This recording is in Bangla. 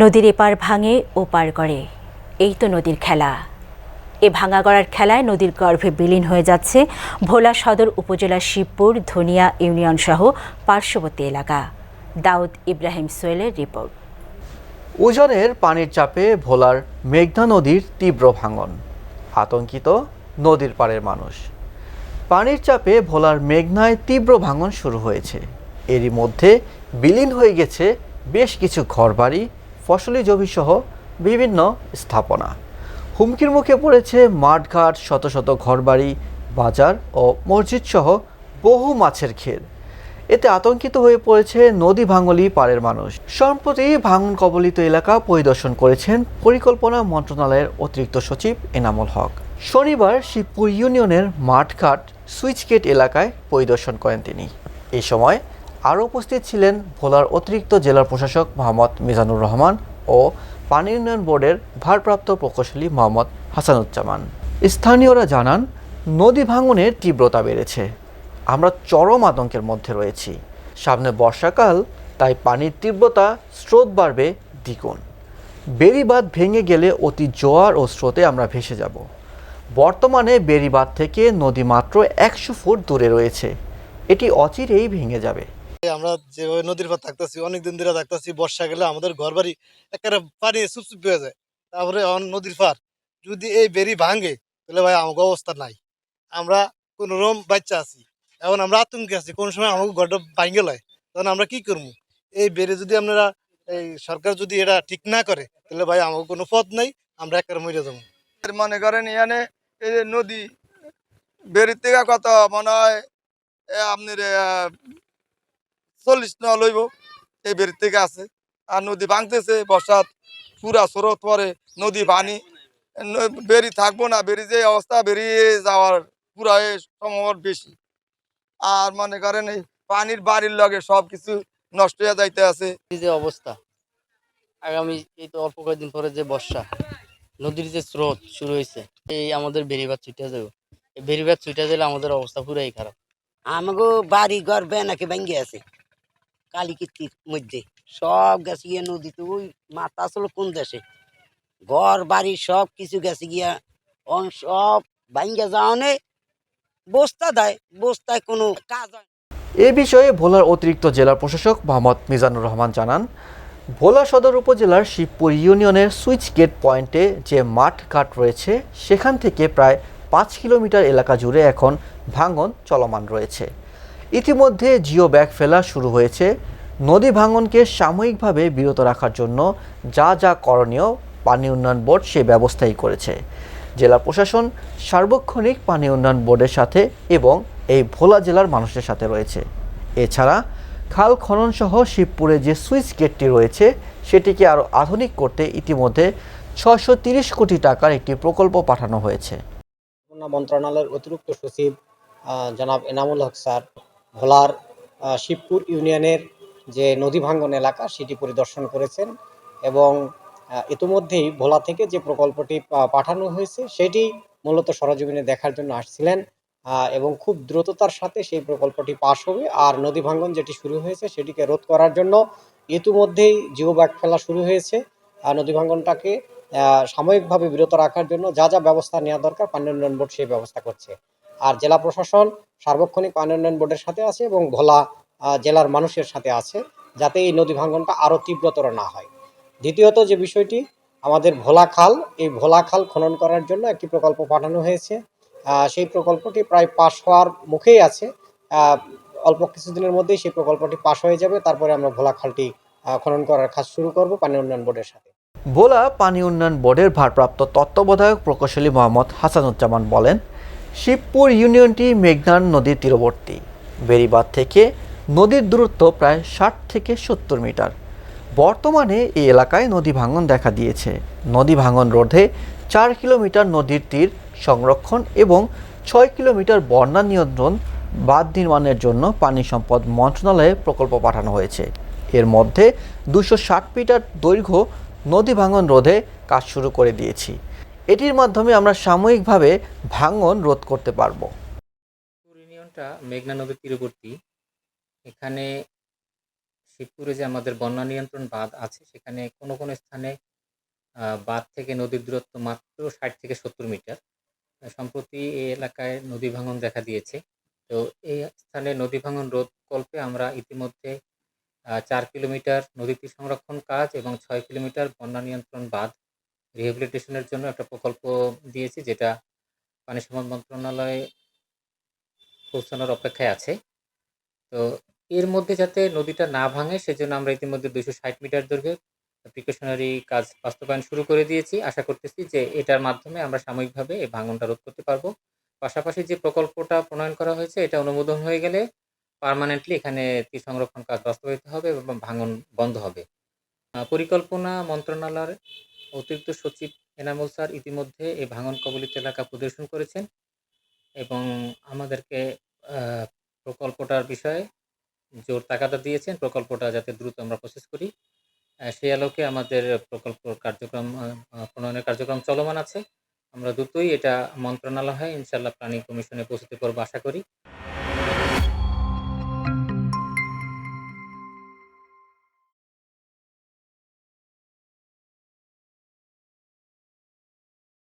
নদীর এপার ভাঙে, ওপার করে এই তো নদীর খেলা। এ ভাঙা গড়ার খেলায় নদীর গর্ভে বিলীন হয়ে যাচ্ছে ভোলা সদর উপজেলার শিবপুর, ধনিয়া ইউনিয়ন সহ পার্শ্ববর্তী এলাকা। দাউদ ইব্রাহিম সোয়েলের রিপোর্ট। উজানের পানির চাপে ভোলার মেঘনা নদীর তীব্র ভাঙন। আতঙ্কিত নদীর পাড়ের মানুষ। পানির চাপে ভোলার মেঘনায় তীব্র ভাঙন শুরু হয়েছে। এরই মধ্যে বিলীন হয়ে গেছে বেশ কিছু ঘরবাড়ি ফসলি জমিসহ বিভিন্ন স্থাপনা। হুমকির মুখে পড়েছে মাঠঘাট, শত শত ঘরবাড়ি, বাজার ও মসজিদ সহ বহু মাছের ক্ষেত এতে আতঙ্কিত হয়ে পড়েছে নদী ভাঙলি পাড়ের মানুষ। সম্প্রতি ভাঙন কবলিত এলাকা পরিদর্শন করেছেন পরিকল্পনা মন্ত্রণালয়ের অতিরিক্ত সচিব এনামুল হক। শনিবার শিবপুর ইউনিয়নের মাঠঘাট সুইচগেট এলাকায় পরিদর্শন করেন তিনি। এ সময় আরও উপস্থিত ছিলেন ভোলার অতিরিক্ত জেলার প্রশাসক মোহাম্মদ মিজানুর রহমান ও পানি উন্নয়ন বোর্ডের ভারপ্রাপ্ত প্রকৌশলী মোহাম্মদ হাসানুজ্জামান। স্থানীয়রা জানান, নদী ভাঙনের তীব্রতা বেড়েছে। আমরা চরম আতঙ্কের মধ্যে রয়েছি। সামনে বর্ষাকাল, তাই পানির তীব্রতা স্রোত বাড়বে দ্বিগুণ। বেড়িবাঁধ ভেঙে গেলে অতি জোয়ার ও স্রোতে আমরা ভেসে যাব। বর্তমানে বেড়িবাঁধ থেকে নদী মাত্র একশো ফুট দূরে রয়েছে। এটি অচিরেই ভেঙে যাবে। আমরা যেভাবে নদীর পার থাকতেছি, অনেকদিন ধরে থাকতেছি, বর্ষা গেলে আমাদের ঘর বাড়ি একেবারে পানি চুপচুপ হয়ে যায়। তারপরে নদীর পার যদি এই বেরি ভাঙে, তাহলে ভাই আমাকে অবস্থা নাই। আমরা কোন রকম বাচ্চা আছি, এখন আমরা আতঙ্কে আছি, কোন সময় আমাকে ঘরটা ভাঙে লয়, তখন আমরা কি করব? এই বেড়ে যদি আপনারা, এই সরকার যদি এটা ঠিক না করে, তাহলে ভাই আমাকে কোনো পথ নাই, আমরা একেবারে মরে যাব। মনে করেন এখানে এই যে নদী, বেরির থেকে কত মনে হয় আপনার চল্লিশ ন লইব এই বেরির থেকে আছে। আর নদী ভাঙতেছে বর্ষাত পুরা স্রোত পরে নদী পানি। বেরি থাকব না বেরি যে অবস্থা বেরিয়ে যাওয়ার পুরা এ সম্ভব বেশি। আর মনে করেন এই পানির বাড়ির লগে সব কিছু নষ্ট হয়ে যাইতে আছে। এই যে অবস্থা আগামী এই তো অল্প কয়েকদিন পরে যে বর্ষা নদীর যে স্রোত শুরু হয়েছে এই আমাদের বেরিবাদ ছুটে যাবে এই বেরিবাদ ছুটে গেলে আমাদের অবস্থা পুরাই খারাপ। আমাগো বাড়ি ঘর বেনাকে ভেঙে আছে। কালিকিতির মধ্যে। সব গেছে গিয়া নদীতে। ওই মাথা আসলে কোন দেশে? ঘর, বাড়ি, সব কিছু গেছে গিয়া অন সব ভাঙ্গে যাওয়ানে বস্তা দেয়। বস্তায় কোনো কাজ হয় এ বিষয়ে ভোলার অতিরিক্ত জেলা প্রশাসক মোহাম্মদ মিজানুর রহমান জানান, ভোলা সদর উপজেলার শিবপুর ইউনিয়নের সুইচ গেট পয়েন্টে যে মাঠ ঘাট রয়েছে, সেখান থেকে প্রায় পাঁচ কিলোমিটার এলাকা জুড়ে এখন ভাঙন চলমান রয়েছে। ইতিমধ্যে জিও ব্যাগ ফেলা শুরু হয়েছে। নদী ভাঙনকে সাময়িকভাবে বিরত রাখার জন্য যা যা করণীয় পানি উন্নয়ন বোর্ড সে ব্যবস্থাই করেছে। জেলা প্রশাসন সার্বক্ষণিক পানি উন্নয়ন বোর্ডের সাথে এবং এই ভোলা জেলার মানুষের সাথে রয়েছে। এছাড়া খাল খনন সহ শিবপুরে যে সুইচ গেটটি রয়েছে, সেটিকে আরও আধুনিক করতে ইতিমধ্যে ছশো তিরিশ কোটি টাকার একটি প্রকল্প পাঠানো হয়েছে। মন্ত্রণালয়ের অতিরিক্ত সচিব জনাব এনামুল হক স্যার ভোলার শিবপুর ইউনিয়নের যে নদী ভাঙ্গন এলাকা সেটি পরিদর্শন করেছেন এবং ইতিমধ্যেই ভোলা থেকে যে প্রকল্পটি পাঠানো হয়েছে সেটি মূলত সরজমিনে দেখার জন্য আসছিলেন। এবং খুব দ্রুততার সাথে সেই প্রকল্পটি পাশ হবে আর নদী ভাঙ্গন যেটি শুরু হয়েছে সেটিকে রোধ করার জন্য ইতিমধ্যেই জিও ব্যাগ ফেলা শুরু হয়েছে। নদী ভাঙ্গনটাকে সাময়িকভাবে বিরত রাখার জন্য যা যা ব্যবস্থা নেওয়া দরকার পানি উন্নয়ন বোর্ড সেই ব্যবস্থা করছে। আর জেলা প্রশাসন সার্বক্ষণিক পানি উন্নয়ন বোর্ডের সাথে আছে এবং ভোলা জেলার মানুষের সাথে আছে, যাতে এই নদী ভাঙ্গনটা আরও তীব্রতর না হয়। দ্বিতীয়ত যে বিষয়টি, আমাদের ভোলা খাল, এই ভোলা খাল খনন করার জন্য একটি প্রকল্প পাঠানো হয়েছে। সেই প্রকল্পটি প্রায় পাশ হওয়ার মুখেই আছে। অল্প কিছুদিনের মধ্যেই সেই প্রকল্পটি পাশ হয়ে যাবে। তারপরে আমরা ভোলা খালটি খনন করার কাজ শুরু করব পানি উন্নয়ন বোর্ডের সাথে। ভোলা পানি উন্নয়ন বোর্ডের ভারপ্রাপ্ত তত্ত্বাবধায়ক প্রকৌশলী মোহাম্মদ হাসানুজ্জামান বলেন শিবপুর ইউনিয়নটি মেঘনান নদীর তীরবর্তী। বেড়িবাঁধ থেকে নদীর দূরত্ব প্রায় ষাট থেকে সত্তর মিটার। বর্তমানে এই এলাকায় নদী ভাঙন দেখা দিয়েছে। নদী ভাঙন রোধে চার কিলোমিটার নদীর তীর সংরক্ষণ এবং ছয় কিলোমিটার বন্যা নিয়ন্ত্রণ বাঁধ নির্মাণের জন্য পানি সম্পদ মন্ত্রণালয়ে প্রকল্প পাঠানো হয়েছে। এর মধ্যে দুশো ষাট মিটার দৈর্ঘ্য নদী ভাঙন রোধে কাজ শুরু করে দিয়েছি। এটির মাধ্যমে আমরা সাময়িকভাবে ভাঙন রোধ করতে পারব। পুর ইউনিয়নটা মেঘনা নদীর তীরবর্তী। এখানে শিবপুরে যে আমাদের বন্যা নিয়ন্ত্রণ বাঁধ আছে, সেখানে কোনো কোনো স্থানে বাঁধ থেকে নদীর দূরত্ব মাত্র ষাট থেকে সত্তর মিটার। সম্প্রতি এই এলাকায় নদী ভাঙন দেখা দিয়েছে। তো এই স্থানে নদী ভাঙন রোধ কল্পে আমরা ইতিমধ্যে চার কিলোমিটার নদীটি সংরক্ষণ কাজ এবং ছয় কিলোমিটার বন্যা নিয়ন্ত্রণ বাঁধ রিহেবিলিটেশনের জন্য একটা প্রকল্প দিয়েছি, যেটা পানি সম্পদ মন্ত্রণালয়ে পৌঁছানোর অপেক্ষায় আছে। তো এর মধ্যে যাতে নদীটা না ভাঙে, সেজন্য আমরা ইতিমধ্যে দুশো ষাট মিটার দৈর্ঘ্যে প্রিকশনারি কাজ বাস্তবায়ন শুরু করে দিয়েছি। আশা করতেছি যে এটার মাধ্যমে আমরা সাময়িকভাবে এই ভাঙনটা রোধ করতে পারব। পাশাপাশি যে প্রকল্পটা প্রণয়ন করা হয়েছে, এটা অনুমোদন হয়ে গেলে পার্মানেন্টলি এখানে তীর সংরক্ষণ কাজ বাস্তবায়িত হবে এবং ভাঙন বন্ধ হবে। পরিকল্পনা মন্ত্রণালয়ের অতিরিক্ত সচিব এনামুল স্যার ইতিমধ্যে এই ভাঙন কবলিত এলাকা পরিদর্শন করেছেন এবং আমাদেরকে প্রকল্পটার বিষয়ে জোর তাগাদা দিয়েছেন। প্রকল্পটা যাতে দ্রুত আমরা প্রসেস করি। সেই আলোকে আমাদের প্রকল্প কার্যক্রম প্রণয়নের কার্যক্রম চলমান আছে। আমরা দ্রুতই এটা মন্ত্রণালয় ইনশাল্লাহ প্ল্যানিং কমিশনে পৌঁছতে পারব আশা করি।